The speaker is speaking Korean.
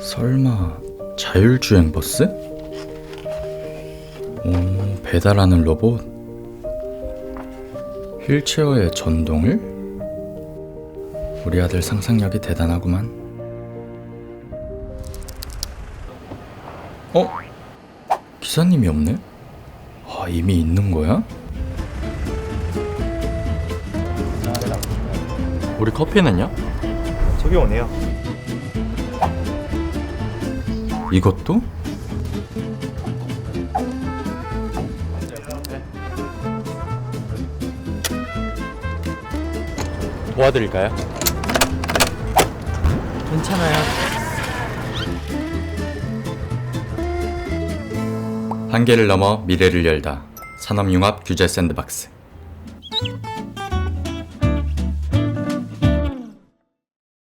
설마 자율주행 버스? 오, 배달하는 로봇? 휠체어의 전동을? 우리 아들 상상력이 대단하구만. 어? 기사님이 없네? 아, 이미 있는 거야? 우리 커피는요? 저기 오네요. 이것도? 도와드릴까요? 괜찮아요. 한계를 넘어 미래를 열다. 산업융합 규제 샌드박스.